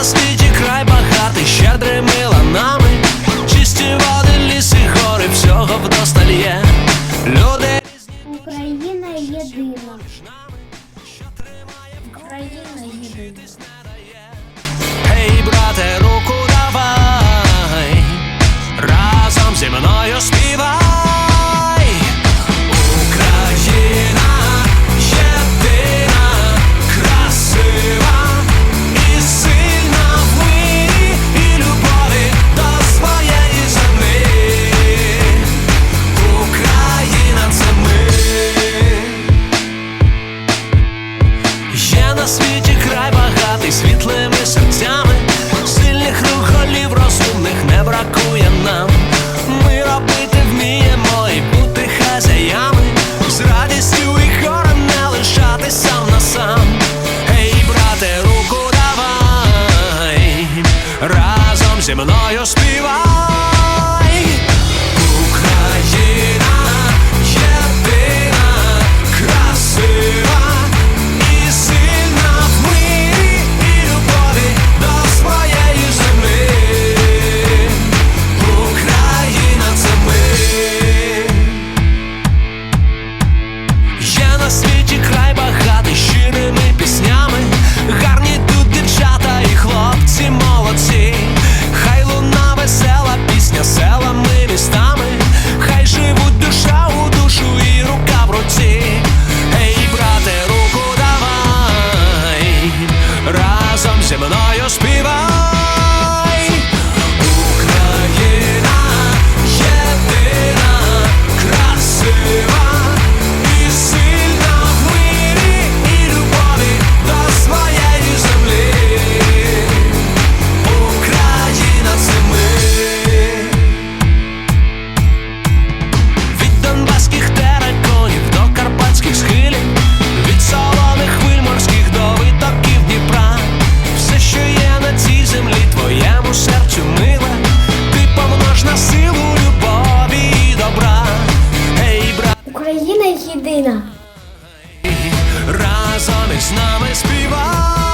на край багатий, щедрими ланами, чисті води, ліси, гори, всього вдосталь є. Люди Україна єдина. Україна єдина. На світі край багатий світлими серцями, сильних рук голів розумних не бракує нам. Ми робити вміємо і бути хазяями, з радістю і горем не лишати сам на сам. Гей, брате, руку давай, разом зі мною співай. війна. Разом із нами співай.